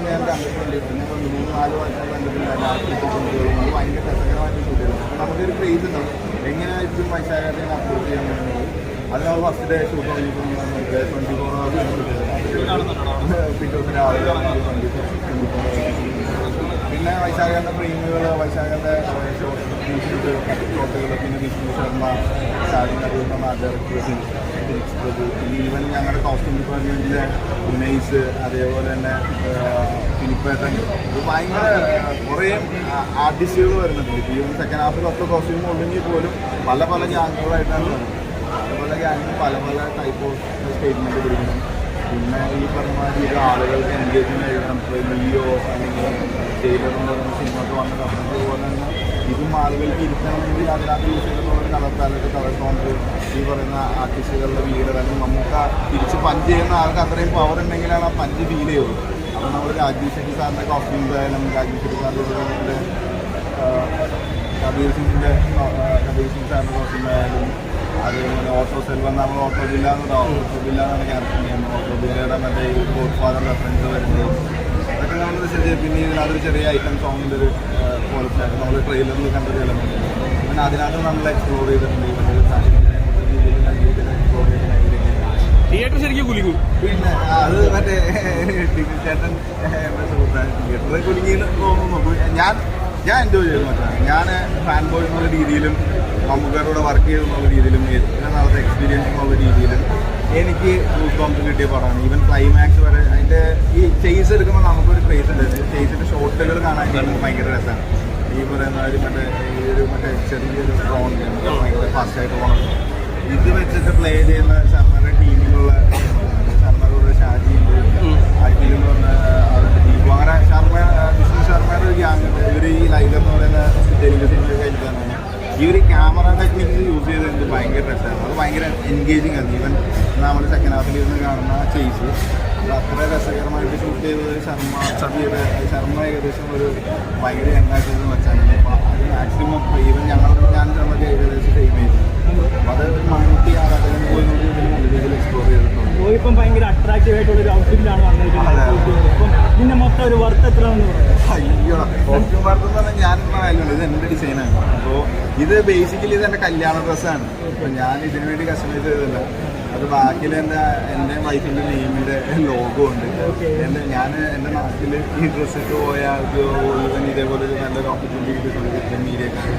Cinema ഞാൻ കണ്ടിട്ടുണ്ട് പിന്നെ രണ്ട് മൂന്ന് നാല് വർഷം കണ്ടിട്ടുണ്ട് ആർട്ടിസ്റ്റ് ഷൂട്ടുകളും അത് ഭയങ്കര രസകരമായിട്ട് ഷൂട്ട് ചെയ്തു നമുക്കൊരു ക്രേസ് ഉണ്ടാവും എങ്ങനെയായിരിക്കും വൈശാഖത്തെ അപ്ലോഡ് ചെയ്യാൻ വേണ്ടി അത് നമ്മൾ ഫസ്റ്റ് ഡേ ഷൂട്ട് കഴിഞ്ഞിട്ട് ട്വന്റി ഫോർ അവേഴ്സ് പിറ്റേ ദിവസം രാവിലെ ട്വന്റി ഫോർ പിന്നെ വൈശാഖന്റെ പ്രീമികൾ വൈശാഖന്റെ ഷോട്ടുകൾ പിന്നെ വിഷ്ണു ശർമ്മ സ്റ്റാലിൻ അറിയുന്ന ഡയറക്ടേഴ്സ് ഈവൻ ഞങ്ങളുടെ കോസ്റ്റ്യൂം ഡിപ്പാർട്ട്മെന്റിലെ ഉമേഷ് അതേപോലെ തന്നെ ഫിലിപ്പേട്ടൻ ഭയങ്കര കുറേ ആർട്ടിസ്റ്റുകൾ വരുന്നുണ്ട്. ഈവൻ സെക്കൻഡ് ഹാഫിലൊക്കെ കോസ്റ്റ്യൂം ഉണ്ടെങ്കിൽ പോലും പല പല ഗ്യാങ്ങുകളായിട്ടാണ് വരുന്നത് പല പല ഗ്യാങ്ങിന് പല പല ടൈപ്പ് ഓഫ് സ്റ്റേറ്റ്മെന്റ് പിടിക്കണം പിന്നെ ഈ പറഞ്ഞ മാതിരി ആളുകൾക്ക് എൻഗേജ്മെന്റ് എഴുതണം ലിയോ അല്ലെങ്കിൽ ടൈലർ എന്ന് പറയുന്ന സിനിമക്ക് വന്ന കമ്പനി പോലെ തന്നെ ഇതും ആളുകൾക്ക് ഇരിക്കണമെങ്കിൽ അതിനകത്ത് യൂസ് ചെയ്തിട്ടുള്ള കഥത്താലൊക്കെ തളർത്തോണ്ട് ഈ പറയുന്ന ആർട്ടിസ്റ്റുകളുടെ വീട് അല്ലെങ്കിൽ നമുക്ക് തിരിച്ച് പഞ്ച് ചെയ്യുന്ന ആൾക്ക് അത്രയും പവർ ഉണ്ടെങ്കിലാണ് ആ പഞ്ച് ഫീൽ ചെയ്യുള്ളൂ. അപ്പോൾ നമ്മൾ രാജീവ് ഷെട്ടി സാറിന്റെ കോസ്റ്റ്യൂംസ് ആയാലും രാജീവ് ഷെട്ടി സാറിന്റെ കബീർ സിംഗിന്റെ കബീർ സിംഗ് സാറിന്റെ കോസ്റ്റ്യൂം ആയാലും അതേപോലെ ഓട്ടോ സെൽവൻ നമ്മൾ ഓട്ടോ ബില്ല എന്ന് ഓട്ടോ ബില്ലാന്നാണ് ക്യാരക്ടർ ചെയ്യുന്നത്. ഓട്ടോ ബില്ലയുടെ മറ്റേ ഈ ഗോഡ് ഫാദർ റെഫറൻസ് വരുന്നത്. അതൊക്കെ നമ്മൾ ചെറിയ പിന്നെ ഇതിനകത്തൊരു ചെറിയ ഐറ്റം സോങ്ങിന്റെ ഒരു പോലത്തെ നമ്മൾ ട്രെയിലറിൽ കണ്ടൊരു എലമെന്റ് പിന്നെ അതിനകത്ത് നമ്മൾ എക്സ്പ്ലോർ ചെയ്തിട്ടുണ്ട് ഇവരുടെ എക്സ്പ്ലോർ ചെയ്തിട്ടുണ്ട് തിയേറ്റർ ശരിക്കും കുലുങ്ങും. പിന്നെ അത് മറ്റേ ചേട്ടൻ തിയേറ്ററിൽ കുലുങ്ങി തോന്നുന്നു. ഞാൻ ഞാൻ എൻജോയ് ചെയ്തു മറ്റേ ഞാൻ ഫാൻ ബോയ് എന്നുള്ള രീതിയിലും മമ്മൂക്കാരോട് വർക്ക് ചെയ്തു എന്നുള്ള രീതിയിലും എത്ര നാളത്തെ എക്സ്പീരിയൻസ് എന്നുള്ള രീതിയിലും എനിക്ക് ഗൂസ് ബോംബ് കിട്ടിയ പടമാണ്. ഈവൻ ക്ലൈമാക്സ് വരെ അതിന്റെ ഈ ചേസ് എടുക്കുമ്പോൾ നമുക്കൊരു ക്രേസ് ഉണ്ട്. ചേസിന്റെ ഷോട്ടുകൾ കാണാൻ നമുക്ക് ഭയങ്കര രസമാണ് ഈ പറയുന്ന ഒരു മറ്റേ ഈ ഒരു മറ്റേ ചെറിയൊരു ഡ്രോൺ ഭയങ്കര ഫാസ്റ്റായിട്ട് പോകണം ഇത് വെച്ചിട്ട് പ്ലേ ചെയ്യുന്ന ശർമ്മയുടെ ടീമിലുള്ള ശർമ്മയുടെ ഷാജി അഖിൽ എന്ന് പറഞ്ഞ അങ്ങനെ ശർമ്മ വിഷ്ണു ശർമ്മയുടെ ഒരു ഗ്യാങ് ഇവർ ഈ ലൈവ് എന്ന് പറയുന്ന ഈ ഒരു ക്യാമറ ടെക്നിക്സ് യൂസ് ചെയ്ത് എനിക്ക് ഭയങ്കര രസമാണ് അത് ഭയങ്കര എൻഗേജിങ് ആണ് ഈവൻ നമ്മൾ സെക്കൻഡ് ഹാഫിൽ ഇരുന്ന് കാണുന്ന ചേസ് അത് അത്ര രസകരമായിട്ട് ഷൂട്ട് ചെയ്തത് ശർമ്മ സബിയുടെ ശർമ്മ ഏകദേശം ഒരു ഭയങ്കര യങ്ങായിട്ട് വെച്ചാണ് അപ്പോൾ അത് മാക്സിമം ഈവൻ ഞങ്ങൾ ഞാൻ ശർമ്മയ്ക്ക് ഏകദേശം സെയിം അപ്പോൾ അത് മമ്മൂട്ടി നല്ല രീതിയിൽ എക്സ്പ്ലോർ ചെയ്തിട്ടുണ്ട്. ഭയങ്കര അട്രാക്റ്റീവ് ആയിട്ടുള്ള ഒരു ഔട്ട്ഫിറ്റിലാണ് വന്നിരിക്കുന്നത്. ഇതിന്റെ മൊത്തം ഒരു വർത്ത് എത്ര അയ്യോടാ കോസ്റ്റ്യൂം എന്ന് പറഞ്ഞാൽ ഞാൻ ഇത് എന്റെ ഡിസൈനാണ് അപ്പോൾ ഇത് ബേസിക്കലി ഇത് എന്റെ കല്യാണ ഡ്രസ്സാണ് അപ്പോൾ ഞാൻ ഇതിനു വേണ്ടി കസ്റ്റമൈസ് ചെയ്തതല്ല. അത് ബാക്കിൽ എന്റെ എന്റെ വൈഫിന്റെ നെയിമിന്റെ ലോഗോ ഉണ്ട്. എന്റെ ഞാൻ എന്റെ നാട്ടിൽ ഈ ഡ്രസ്സ് ഇട്ട് പോയ ഇതേപോലെ ഒരു നല്ലൊരു ഓപ്പർച്യൂണിറ്റി കിട്ടി മീഡിയക്കാർ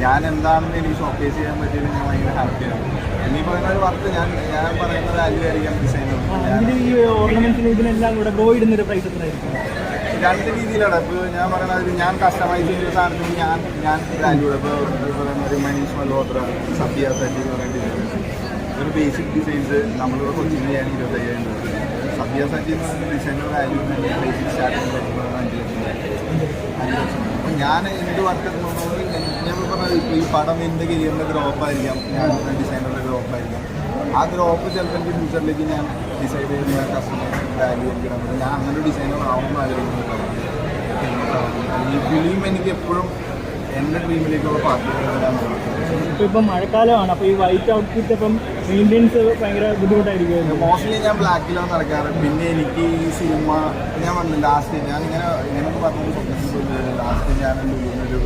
ഞാൻ എന്താണെന്ന് എനിക്ക് ഷോക്കേസ് ചെയ്യാൻ പറ്റിയത് ഞാൻ ഭയങ്കര ഹാപ്പിയാണ് എന്നീ പറയുന്ന ഒരു വർക്ക് ഞാൻ ഞാൻ പറയുന്ന വാല്യൂ ആയിരിക്കാം ഡിസൈനർ രണ്ട് രീതിയിലാണ്. ഇപ്പോൾ ഞാൻ പറയുന്നത് ഞാൻ കസ്റ്റമൈസ് ചെയ്ത സാധനത്തിന് ഞാൻ ഞാൻ വാല്യൂ ഇപ്പോൾ പറയുന്ന ഒരു മനീഷ് മൽഹോത്ര സത്യ സജി എന്ന് പറയുന്ന ഒരു ബേസിക് ഡിസൈൻസ് നമ്മളിവിടെ കൊച്ചിന് ചെയ്യാൻ ഇരുപത്തയ്യായിരം രൂപ. സത്യ സജി എന്ന് പറയുന്ന ഡിസൈനർ വാല്യൂ ബേസിക് സ്റ്റാർട്ടിംഗ് അപ്പം ഞാൻ എന്ത് വർക്ക് ഞാൻ പറഞ്ഞത് ഈ പടം എന്റെ കരിയറിന്റെ ഗ്രോപ്പായിരിക്കാം ഞാൻ ഡിസൈനറുടെ ഗ്രോപ്പായിരിക്കാം ആ ഗ്രോപ്പ് ചിലപ്പോൾ എന്റെ ഫ്യൂച്ചറിലേക്ക് ഞാൻ ഡിസൈഡ് ചെയ്യുന്ന കസ്റ്റമർ വാല്യൂ എനിക്ക് ഞാൻ അങ്ങനെ ഡിസൈനർ ആവുമെന്ന് ആഗ്രഹിക്കുന്നത് ഈ ഫിലിം എനിക്ക് എപ്പോഴും എന്റെ പാർട്ടികളാണ് ഇപ്പൊ മഴക്കാലമാണ് അപ്പൊ ഈ വൈറ്റ് ഔട്ട്ഫിറ്റ് ഇപ്പം മെയിന്റെനൻസ് ഭയങ്കര ബുദ്ധിമുട്ടായിരിക്കും മോസ്റ്റ്ലി ഞാൻ ബ്ലാക്കിലാണ് നടക്കാറ്. പിന്നെ എനിക്ക് ഈ സിനിമ ഞാൻ പറഞ്ഞു ലാസ്റ്റ് ഞാൻ ഇങ്ങനെ ഇങ്ങനെയൊക്കെ പറഞ്ഞു സ്വപ്നം ലാസ്റ്റ് ഞാൻ ഒരു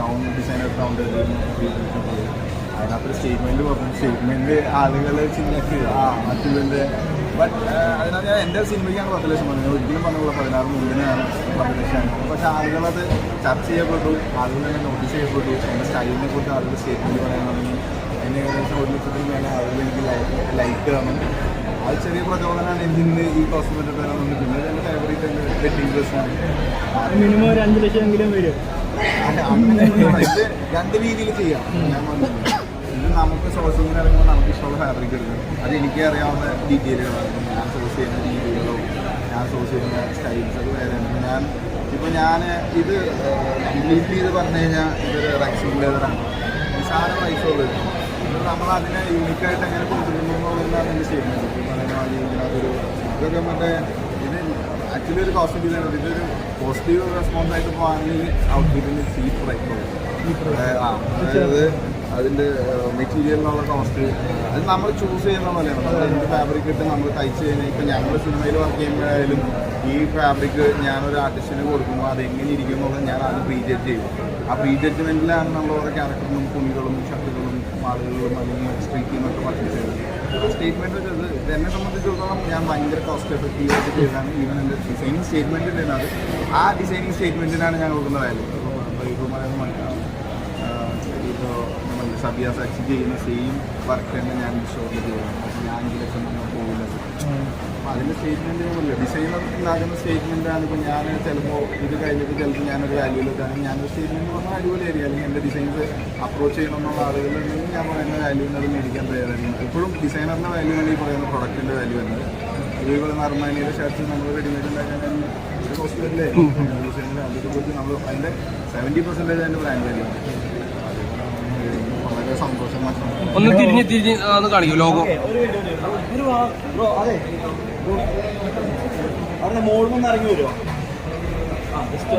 റൗണ്ട് ഡിസൈനർ റൗണ്ട് അതിനകത്തൊരു സ്റ്റേറ്റ്മെന്റ് പറഞ്ഞു സ്റ്റേറ്റ്മെന്റ് ആളുകൾ ചിന്തിച്ച് ആ മറ്റുള്ളതിന്റെ ബട്ട് അതിനകത്ത് ഞാൻ എന്റെ സിനിമയ്ക്കാണ് പത്ത് ലക്ഷം പറഞ്ഞത് ഒരിക്കലും പറഞ്ഞുള്ള പതിനാറ് മുന്നിനാണ് പത്ത് ലക്ഷമാണ് പക്ഷേ ആളുകളത് ചർച്ച ചെയ്യപ്പെട്ടു ആളുകൾ തന്നെ നോട്ടീസ് ചെയ്യപ്പെട്ടു. എന്റെ സ്റ്റൈലിനെ കുറിച്ച് ആളുകൾ സ്റ്റേറ്റ്മെന്റ് പറയാൻ തുടങ്ങി. എന്നെ ഏകദേശം ഒരു ലക്ഷത്തിൽ മേലെ ആളുകൾ എനിക്ക് ലൈക്ക് തന്നു. അത് ചെറിയ പ്രചോദനമാണ് എന്തിന് ഈ കോസ്മെറ്റിക് തരാമെന്ന് പിന്നെ എന്റെ ഫേവറേറ്റ് വെഡിങ് ഡ്രസ്സാണ് മിനിമം ഒരു അഞ്ച് ലക്ഷം എങ്കിലും വരും രണ്ട് രീതിയിൽ ചെയ്യാം. ഞാൻ നമുക്ക് സോഴ്സിങ്ങിന് ഇറങ്ങുമ്പോൾ നമുക്ക് ഇഷ്ടമുള്ള ഫാബ്രിക് എടുക്കണം അത് എനിക്ക് അറിയാവുന്ന ഡീറ്റെയിലുകളാണ് ഞാൻ സോഴ്സ് ചെയ്യുന്ന രീതികളോ ഞാൻ സോഴ്സ് ചെയ്യുന്ന സ്റ്റൈൽസ് അത് വേറെ ഞാൻ ഇപ്പോൾ ഞാൻ ഇത് കംപ്ലീറ്റ്ലി ഇത് പറഞ്ഞു കഴിഞ്ഞാൽ ഇതൊരു റെക്സിൻ ലെതറാണ് നിസാര പൈസയുള്ളത് ഇത് നമ്മൾ അതിനെ യൂണിക്കായിട്ട് എങ്ങനെ കൊണ്ടുവരുന്നു എന്നുള്ളതാണ് സ്റ്റേറ്റ്മെന്റ് ഈ പറയുന്ന ഇതിനകത്തൊരു ഇതൊക്കെ മറ്റേ ഇത് ആക്ച്വലി ഒരു കോസ്റ്റ് ഇതൊരു പോസിറ്റീവ് റെസ്പോൺസ് ആയിട്ട് പോകാണെങ്കിൽ ഔട്ട്ഫിറ്റിന് ചീപ്പ് റൈറ്റ് ആ അതായത് അതിന്റെ മെറ്റീരിയലിനുള്ള കോസ്റ്റ് അത് നമ്മൾ ചൂസ് ചെയ്യുന്ന പോലെയാണ്. നമ്മൾ എന്ത് ഫാബ്രിക് ഇട്ട് നമ്മൾ തയ്ച്ച് കഴിഞ്ഞാൽ ഇപ്പം ഞങ്ങൾ സിനിമയിൽ വർക്ക് ചെയ്യുമ്പോഴായാലും ഈ ഫാബ്രിക് ഞാനൊരു ആർട്ടിസ്റ്റിന് കൊടുക്കുമ്പോൾ അത് എങ്ങനെ ഞാൻ അത് പ്രീ ചെയ്യും. ആ പ്രീ ജഡ്ജ്മെന്റിലാണ് നമ്മൾ ഓരോ ക്യാരക്ടറിനും തുണികളും ഷർട്ടുകളും മാളുകളും അല്ലെങ്കിൽ സ്ട്രീറ്റിൽ നിന്നൊക്കെ പർച്ചേസ് ചെയ്യുന്നത് സ്റ്റേറ്റ്മെന്റ് വെച്ചത് എന്നെ സംബന്ധിച്ചിടത്തോളം ഞാൻ ഭയങ്കര കോസ്റ്റ് എഫക്റ്റീവ് ആയിട്ട് ചെയ്താണ് ഈവൻ എന്റെ ഡിസൈനിങ് സ്റ്റേറ്റ്മെന്റ് അത് ആ ഡിസൈനിങ് സ്റ്റേറ്റ്മെന്റിനാണ് ഞാൻ കൊടുക്കുന്ന വാല്യൂ അപ്പോൾ പറയുന്നത് സബിയ സാക്ഷി ചെയ്യുന്ന സെയിം വർക്ക് തന്നെ ഞാൻ ഷോറിൽ ചെയ്യണം അപ്പോൾ ഞാൻ ഇതിലൊക്കെ ഒന്നും പോകുന്നത് അപ്പോൾ അതിന്റെ സ്റ്റേറ്റ്മെന്റ് ഞാനില്ല ഡിസൈനർ ഉണ്ടാക്കുന്ന സ്റ്റേറ്റ്മെന്റാണ് ഇപ്പോൾ ഞാൻ ചിലപ്പോൾ ഇത് കഴിഞ്ഞിട്ട് ചിലപ്പോൾ ഞാനൊരു വാല്യൂയിലെത്താണെങ്കിൽ ഞാനൊരു സ്റ്റേറ്റ്മെന്റ് പറഞ്ഞാൽ അടിപൊളിയായിരിക്കും അല്ലെങ്കിൽ എന്റെ ഡിസൈൻസ് അപ്രോച്ച് ചെയ്യണമെന്നുള്ള ആളുകളുണ്ടെങ്കിൽ ഞാൻ പറയുന്ന വാല്യൂവിന് അത് മേടിക്കാൻ തയ്യാറായിരിക്കും എപ്പോഴും ഡിസൈനറിന്റെ വാല്യൂ ഈ പറയുന്ന പ്രൊഡക്റ്റിന്റെ വാല്യൂ എന്നത് പറയുന്ന അർമാനിയുടെ ഷർട്ട് നമ്മൾ റെഡിമെയ്ഡ് ഉണ്ടാക്കാൻ ഹോസ്പിറ്റലിലെ ഡിസൈനർ അതിനെ കുറിച്ച് നമ്മൾ അതിന്റെ സെവന്റി പെർസെന്റേജ് അതിന്റെ ബ്രാൻഡ് വാല്യൂ ഒന്ന് തിരിഞ്ഞ് തിരിഞ്ഞ് ഒന്ന് കാണിക്കും ലോഗോ മോളിൽ നിന്ന് ഇറങ്ങി വരുമോ